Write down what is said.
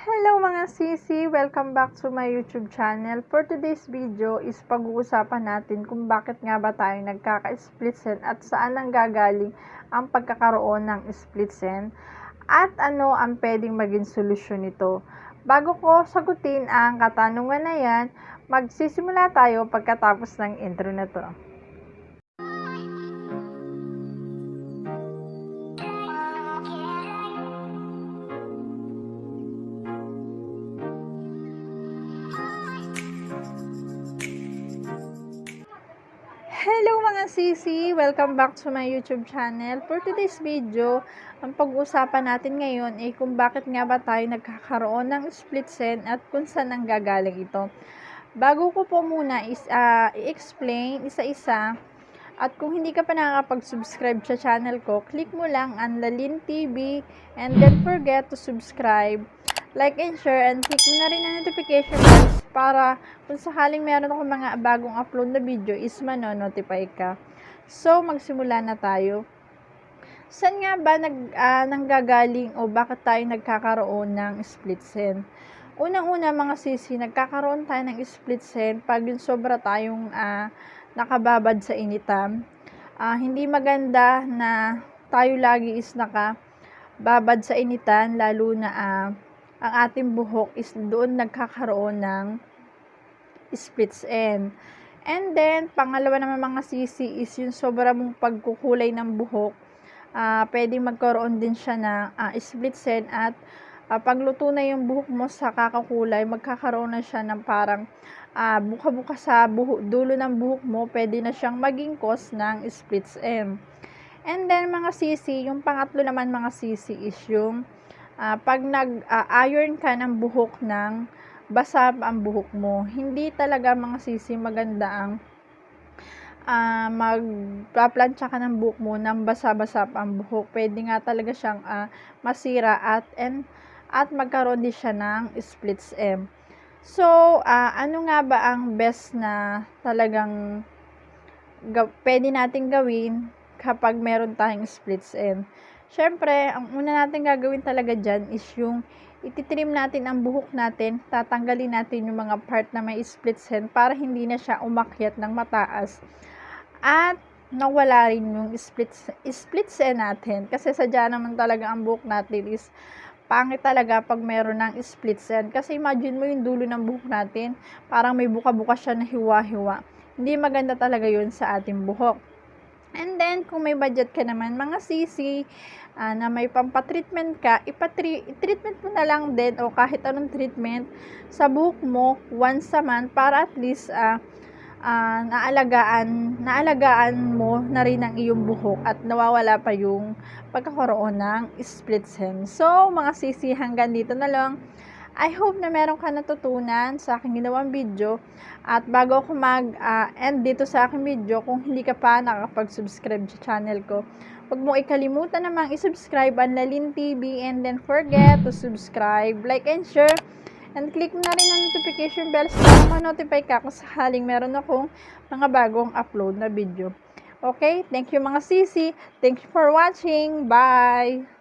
Hello mga sisi! Welcome back to my YouTube channel. For today's video is pag-uusapan natin kung bakit nga ba tayo nagkaka-split at saan ang gagaling ang pagkakaroon ng split at ano ang pwedeng maging solusyon nito. Bago ko sagutin ang katanungan na yan, magsisimula tayo pagkatapos ng intro na to. Hello mga sisi! Welcome back to my YouTube channel. For today's video, ang pag-uusapan natin ngayon ay kung bakit nga ba tayo nagkakaroon ng split sen at kung saan ang gagaling ito. Bago ko po muna ah, i-explain isa-isa at kung hindi ka pa nakakapag-subscribe sa channel ko, click mo lang ang Lalin TV and then forget to subscribe like and share and click mo na rin ang notification bells para kung sakaling meron ako mga bagong upload na video is mano-notify ka. So, magsimula na tayo. Saan nga ba nag, ah, nanggagaling o bakit tayo nagkakaroon ng split sen? Unang-una mga sisi, nagkakaroon tayo ng split sen pag yung sobra tayong ah, nakababad sa initam. Ah, hindi maganda na tayo lagi is nakababad sa initan, lalo na ah, ang ating buhok is doon nagkakaroon ng splits end. And then, pangalawa naman mga sisi is yung sobra mong pagkukulay ng buhok. Uh, pwedeng magkaroon din siya ng uh, splits end at uh, pagluto na yung buhok mo sa kakakulay, magkakaroon na siya ng parang uh, buka-buka sa buhok, dulo ng buhok mo, pwede na siyang maging cause ng splits end. And then, mga sisi, yung pangatlo naman mga sisi is yung uh, pag nag-iron uh, ka ng buhok ng basa ang buhok mo, hindi talaga mga sisi maganda ang uh, magpaplansya ka ng buhok mo ng basa-basa ang buhok. Pwede nga talaga siyang uh, masira at and at magkaroon din siya ng splits M. So, uh, ano nga ba ang best na talagang ga- pwede natin gawin kapag meron tayong splits M? Siyempre, ang una natin gagawin talaga dyan is yung ititrim natin ang buhok natin, tatanggalin natin yung mga part na may split end para hindi na siya umakyat ng mataas. At nawala rin yung split, split end natin. Kasi sadya naman talaga ang buhok natin is pangit talaga pag meron ng split end. Kasi imagine mo yung dulo ng buhok natin, parang may buka-buka siya na hiwa-hiwa. Hindi maganda talaga yun sa ating buhok. And then, kung may budget ka naman, mga sisi, uh, na may pampatreatment ka, ipatreatment mo na lang din o kahit anong treatment sa buhok mo once a month para at least uh, uh, naalagaan, naalagaan mo na rin ang iyong buhok at nawawala pa yung pagkakaroon ng split hem. So, mga sisi, hanggang dito na lang. I hope na meron ka natutunan sa aking ginawang video. At bago ako mag-end uh, dito sa aking video, kung hindi ka pa nakapag-subscribe sa channel ko, huwag mo ikalimutan namang isubscribe ang Lalin TV and then forget to subscribe, like, and share. And click na rin ang notification bell para ma-notify ka kung sakaling meron akong mga bagong upload na video. Okay? Thank you mga sisi. Thank you for watching. Bye!